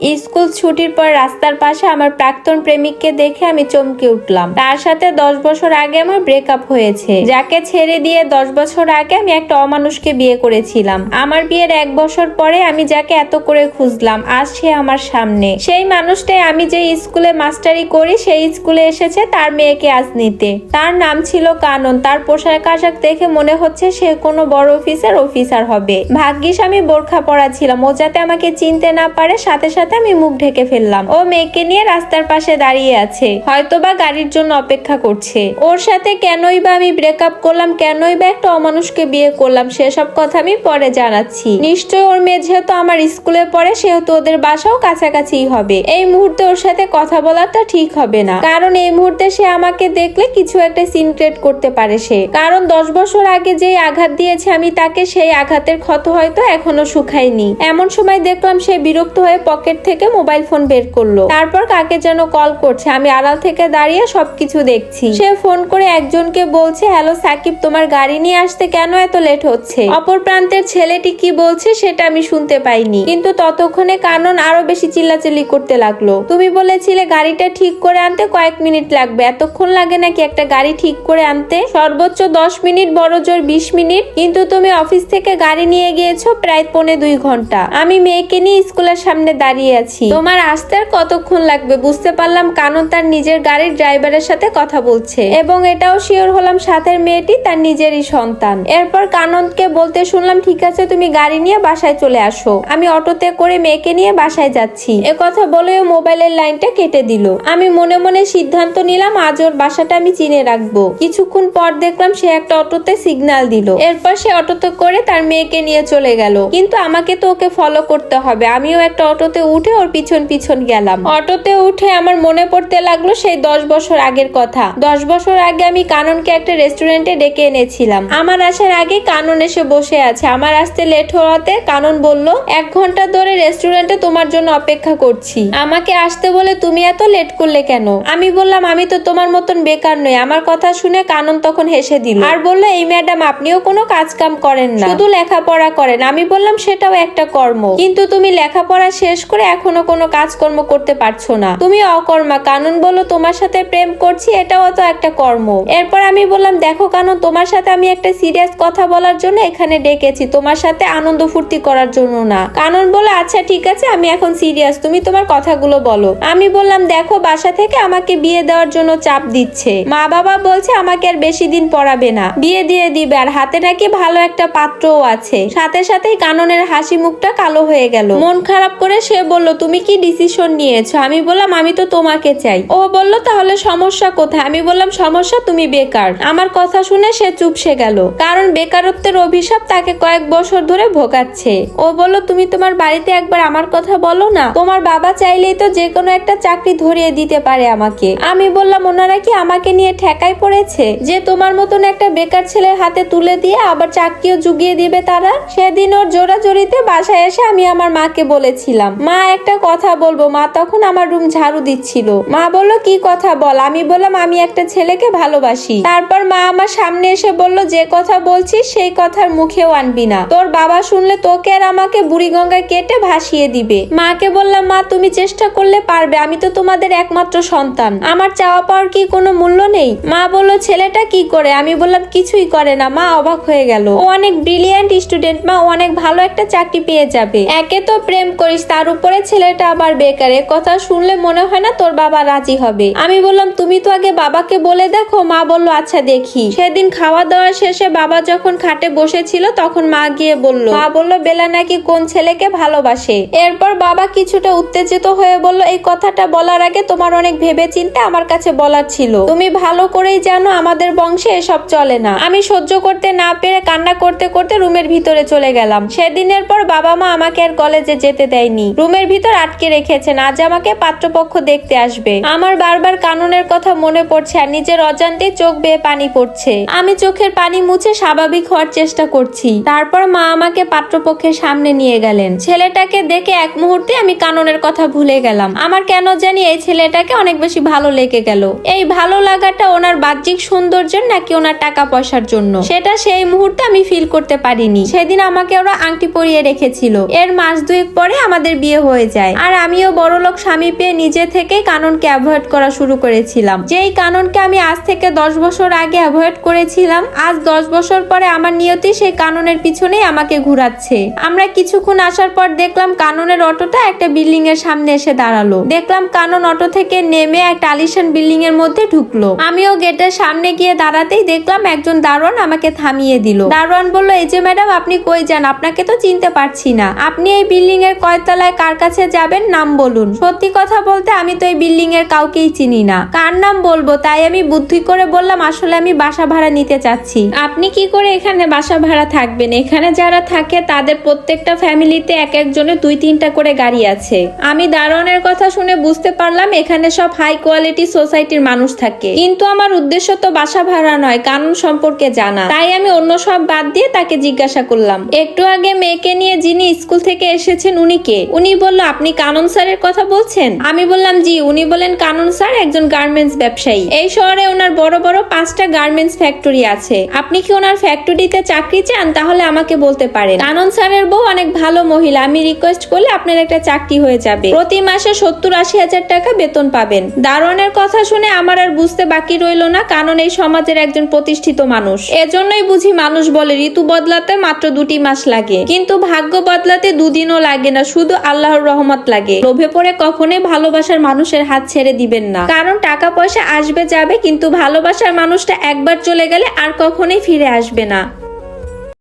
School ছুটির পর রাস্তার পাশে আমার প্রাক্তন প্রেমিককে দেখে আমি চমকে উঠলাম। তার সাথে দশ বছর আগে আমার ব্রেকআপ হয়েছে। যাকে ছেড়ে দিয়ে দশ বছর আগে আমি একটা অমানুষকে বিয়ে করেছিলাম। আমার বিয়ের এক বছর পরে আমি যাকে এত করে খুঁজলাম, আজ সে আমার সামনে। সেই মানুষটাই আমি যে স্কুলে মাস্টারি করি, সেই স্কুলে এসেছে তার মেয়েকে আজ নিতে। তার নাম ছিল কানন। তার পোশাক আশাক দেখে মনে হচ্ছে সে কোনো বড় অফিসের অফিসার হবে। ভাগ্যিস আমি বোরখা পরা ছিলাম। ও যাতে আমাকে চিনতে না পারে, সাথে সাথে আমি মুখ ঢেকে ফেললাম। ও মেয়েকে নিয়ে রাস্তার পাশে দাঁড়িয়ে আছে। হয়তোবা গাড়ির জন্য অপেক্ষা করছে। ওর সাথে কেনই বা আমি ব্রেকআপ করলাম, কেনই বা একটা অমানুষকে বিয়ে করলাম, সেসব কথা আমি পরে জানাচ্ছি। নিশ্চয় ওর মেয়ে যেহেতু আমার স্কুলে পড়ে, সেহেতু ওদের বাসাও কাছাকাছি হবে। এই মুহূর্তে ওর সাথে কথা বলাটা ঠিক হবে না। কারণ এই মুহূর্তে সে আমাকে দেখলে কিছু একটা সিন ক্রিয়েট করতে পারে সে। কারণ দশ বছর আগে যেই আঘাত দিয়েছে আমি তাকে সেই আঘাতের ক্ষত হয়তো এখনও শুকায়নি। এমন সময় দেখলাম সে বিরক্ত হয়ে পকেট থেকে মোবাইল ফোন বের করল। তারপর কাকে যেন কল করছে। আমি আড়াল থেকে দাঁড়িয়ে সবকিছু দেখছি। সে ফোন করে একজনকে বলছে, হ্যালো সাকিব, তোমার গাড়ি নিয়ে আসতে কেন এত লেট হচ্ছে? অপর প্রান্তের ছেলেটি কি বলছে সেটা আমি শুনতে পাইনি। কিন্তু ততক্ষণে কানন আরও বেশি চিল্লাচিল্লি করতে লাগল। তুমি বলেছিলে গাড়িটা ঠিক করে আনতে কয়েক মিনিট লাগবে। এতক্ষণ লাগে নাকি একটা গাড়ি ঠিক করে আনতে? সর্বোচ্চ দশ মিনিট, বড় জোর বিশ মিনিট। কিন্তু তুমি অফিস থেকে গাড়ি নিয়ে গিয়েছো প্রায় পৌনে দুই ঘণ্টা। আমি মেয়েকে নিয়ে স্কুলের সামনে দাঁড়িয়ে আছি তোমার আসতে আর কতক্ষণ লাগবে? বুঝতে পারলাম কানন তার নিজের গাড়ির ড্রাইভারের সাথে কথা বলছে। এবং এটাও শিওর হলাম সাথের মেয়েটি তার নিজেরই সন্তান। এরপর কাননকে বলতে শুনলাম, ঠিক আছে, তুমি গাড়ি নিয়ে বাসায় চলে আসো। আমি অটোতে করে মেয়েকে নিয়ে বাসায় যাচ্ছি। এ কথা বলে ও মোবাইলের লাইনটা কেটে দিল। আমি মনে মনে সিদ্ধান্ত নিলাম, আজ ওর বাসাটা আমি চিনে রাখব। কিছুক্ষণ পর দেখলাম সে একটা অটোতে সিগন্যাল দিল। এরপর সে অটোতে করে তার মেয়েকে নিয়ে চলে গেল। কিন্তু আমাকে তো ওকে ফলো করতে হবে। আমিও একটা অটোতে উঠে ওর পিছন পিছন গেলাম। অটোতে উঠে আমার মনে পড়তে লাগল সেই দশ বছর আগের কথা। দশ বছর আগে আমি কাননকে একটা রেস্টুরেন্টে ডেকে এনেছিলাম। আমার আসার আগে কানন এসে বসে আছে। আমার আসতে লেট হওয়াতে কানন বলল, এক ঘণ্টা ধরে রেস্টুরেন্টে তোমার জন্য অপেক্ষা করছি। আমাকে আসতে বলে তুমি এত লেট করলে কেন? আমি বললাম, আমি তো তোমার মতন বেকার নই। আমার কথা শুনে কানন তখন হেসে দিল। আর বলল, এই ম্যাডাম, আপনিও কোনো কাজ কাম করেন না। শুধু লেখাপড়া করেন। আমি বললাম, সেটাও একটা কর্ম। কিন্তু তুমি লেখাপড়া শেষ করে এখনও কোনো কাজকর্ম করতে পারছ না। তুমি অকর্মা। কানুন বলো তোমার সাথে প্রেম করছি, এটাও তো একটা কর্ম। এরপর আমি বললাম, দেখো কানুন, তোমার সাথে আমি একটা সিরিয়াস কথা বলার জন্য এখানে ডেকেছি। তোমার সাথে আনন্দ ফুর্তি করার জন্য না। কানুন বলে আচ্ছা ঠিক আছে, আমি এখন সিরিয়াস তুমি তোমার কথাগুলো বলো। আমি বললাম, দেখো, বাসা থেকে আমাকে বিয়ে দেওয়ার জন্য চাপ দিচ্ছে। মা বাবা বলছে, আমাকে আর বেশি দিন পড়াবে না। বিয়ে দিয়ে দিবে, আর হাতে নাকি ভালো একটা পাত্রও আছে। সাথে সাথেই কাননের হাসি মুখটা কালো হয়ে গেল। মন খারাপ করে সে বলল, তুমি কি ডিসিশন নিয়েছো? আমি বললাম, আমি তো তোমাকে চাই। ও বলল, তাহলে সমস্যা কোথায়? আমি বললাম, সমস্যা তুমি বেকার। আমার কথা শুনে সে চুপসে গেল, কারণ বেকারত্বের অভিশাপ তাকে কয়েক বছর ধরে ভোগাচ্ছে। ও বলল, তুমি তোমার বাড়িতে একবার আমার কথা বলো না? তোমার বাবা চাইলেই তো যে কোনো একটা চাকরি ধরিয়ে দিতে পারে আমাকে। আমি বললাম, ওনারা কি আমাকে নিয়ে ঠেকাই পড়েছে? যে তোমার মতন একটা বেকার ছেলের হাতে তুলে দিয়ে আবার চাকরিও জুগিয়ে দিবে তারা? সেদিন ওর জোরাজোরিতে বাসায় এসে আমি আমার মাকে বলেছিলাম, মা একটা কথা বলব। মা তখন আমার রুম ঝাড়ু দিচ্ছিল। মা বলল, কি কথা বল? আমি বললাম, আমি একটা ছেলেকে ভালোবাসি। তারপর মা আমার সামনে এসে বলল, যে কথা বলছিস সেই কথার মুখেও আনবি না। তোর বাবা শুনলে তোকে আর আমাকে বুড়িগঙ্গায় কেটে ভাসিয়ে দিবে। মাকে বললাম, মা, তুমি চেষ্টা করলে পারবে। আমি তো তোমাদের একমাত্র সন্তান। আমার চাওয়া পাওয়ার কি কোনো মূল্য নেই? মা বলল, ছেলেটা কি করে? আমি বললাম, কিছুই করে না। মা অবাক হয়ে গেল। ও অনেক ব্রিলিয়ান্ট স্টুডেন্ট মা। অনেক ভালো একটা চাকরি পেয়ে যাবে। একে তো প্রেম করিস, তার উপরে ছেলেটা আবার বেকার কথা শুনলে মনে হয় না তোর বাবা রাজি হবে। আমি বললাম, তুমি তো আগে বাবাকে বলে দেখো। মা বলল আচ্ছা দেখি। সেদিন খাওয়া দাওয়া শেষে বাবা যখন খাটে বসেছিল, তখন মা গিয়ে বলল, মা বলল, বেলা নাকি কোন ছেলেকে ভালোবাসে? এরপর বাবা কিছুটা উত্তেজিত হয়ে বলল, এই কথাটা বলার আগে তোমার অনেক ভেবে চিন্তে আমার কাছে বলার ছিল। তুমি ভালো করেই জানো আমাদের বংশে এসব চলে না। আমি সহ্য করতে না পেরে কান্না করতে করতে রুমের ভিতরে চলে গেলাম। সেদিনের পর বাবা মা আমাকে আর কলেজে যেতে দেয়নি। রুমের ভিতর আটকে রেখেছেন। আজ আমাকে পাত্রপক্ষ দেখতে আসবে। আমার বারবার কানুনের কথা মনে পড়ছে আর নিজের অজান্তে চোখ বেয়ে পানি পড়ছে। আমি চোখের পানি মুছে স্বাভাবিক হওয়ার চেষ্টা করছি। তারপর মা আমাকে পাত্রপক্ষের সামনে নিয়ে গেলেন। ছেলেটাকে দেখে এক মুহূর্তে আমি কাননের কথা ভুলে গেলাম। আমার কেন জানি এই ছেলেটাকে অনেক বেশি ভালো লেগে গেল। এই ভালো লাগাটা ওনার বাহ্যিক সৌন্দর্যের নাকি ওনার টাকা পয়সার জন্য? সেটা সেই মুহূর্তে আমি ফিল করতে পারিনি। সেদিন আমাকে ওরা আংটি পরিয়ে রেখেছিল। এর মাস দুয়েক পরে আমাদের বিয়ে হয়ে যায়। আর আমিও বড়লোক স্বামী পেয়ে নিজে থেকেই কাননকে অ্যাভয়েড করা শুরু করেছিলাম। যেই কাননকে আমি আজ থেকে দশ বছর আগে অ্যাভয়েড করেছিলাম, আজ দশ বছর পরে আমার নিয়তি সেই কাননের পিছনেই আমাকে ঘুরাচ্ছে। আমরা কিছুক্ষণ আসার পর দেখলাম কাননের অটোটা একটা বিল্ডিং এর সামনে এসে দাঁড়াল। দেখলাম কানন অটো থেকে নেমে একটা আলিশান বিল্ডিং এর মধ্যে ঢুকলো। আমিও গেটের সামনে গিয়ে দাঁড়াতেই দেখলাম একজন দারোয়ান আমাকে থামিয়ে দিল। দারোয়ান বলল, এই যে ম্যাডাম, আপনি কই যান? আপনাকে তো চিনতে পারছি না। আপনি এই বিল্ডিং এর কয়তলায় কার কাছে যাবেন, নাম বলুন। সত্যি কথা বলতে আমি তো এই বিল্ডিং এর কাউকেই চিনি না। কার নাম বলব? তাই আমি বুদ্ধি করে বললাম, আসলে আমি বাসা ভাড়া নিতে চাচ্ছি। আপনি কি করে এখানে বাসা ভাড়া থাকবেন? এখানে যারা থাকে, তাদের প্রত্যেকটা ফ্যামিলিতে এক একজনের দুই তিনটা করে গাড়ি আছে। আমি দারোয়ানের কথা শুনে বুঝতে পারলাম, এখানে সব হাই কোয়ালিটি সোসাইটির মানুষ থাকে। কিন্তু আমার উদ্দেশ্য তো বাসা ভাড়া নয়, কানুন সম্পর্কে জানা। তাই আমি অন্য সব বাদ দিয়ে তাকে জিজ্ঞাসা করলাম। একটু আগে মেয়েকে নিয়ে যিনি স্কুল থেকে এসেছেন, উনি কে? উনি বলল, আপনি কানুন স্যারের কথা বলছেন? আমি বললাম, জি, উনি বলেন কানুন স্যার একজন গার্মেন্টস ব্যবসায়ী। এই শহরে ওনার বড় বড় পাঁচটা গার্মেন্টস ফ্যাক্টরি আছে। আপনি কি ওনার ফ্যাক্টরিতে চাকরি চান? তাহলে আমাকে বলতে পারেন। কানন স্যারের বউ অনেক ভালো মহিলা। আমি রিকোয়েস্ট করলে আপনার একটা চাকরি হয়ে যাবে। প্রতি মাসে সত্তর আশি হাজার টাকা বেতন পাবেন। দারোয়ানের কথা শুনে আমার আর বুঝতে বাকি রইল না। কারণ এই সমাজের একজন প্রতিষ্ঠিত মানুষ। এজন্যই বুঝি মানুষ বলে, ঋতু বদলাতে মাত্র দুটি মাস লাগে। কিন্তু ভাগ্য বদলাতে দুদিনও লাগে না। শুধু আল্লাহর রহমত লাগে। লোভে পড়ে কখনোই ভালোবাসার মানুষের হাত ছেড়ে দিবেন না। কারণ টাকা পয়সা আসবে যাবে কিন্তু ভালোবাসার মানুষটা একবার চলে গেলে আর কখনোই ফিরে আসবে না।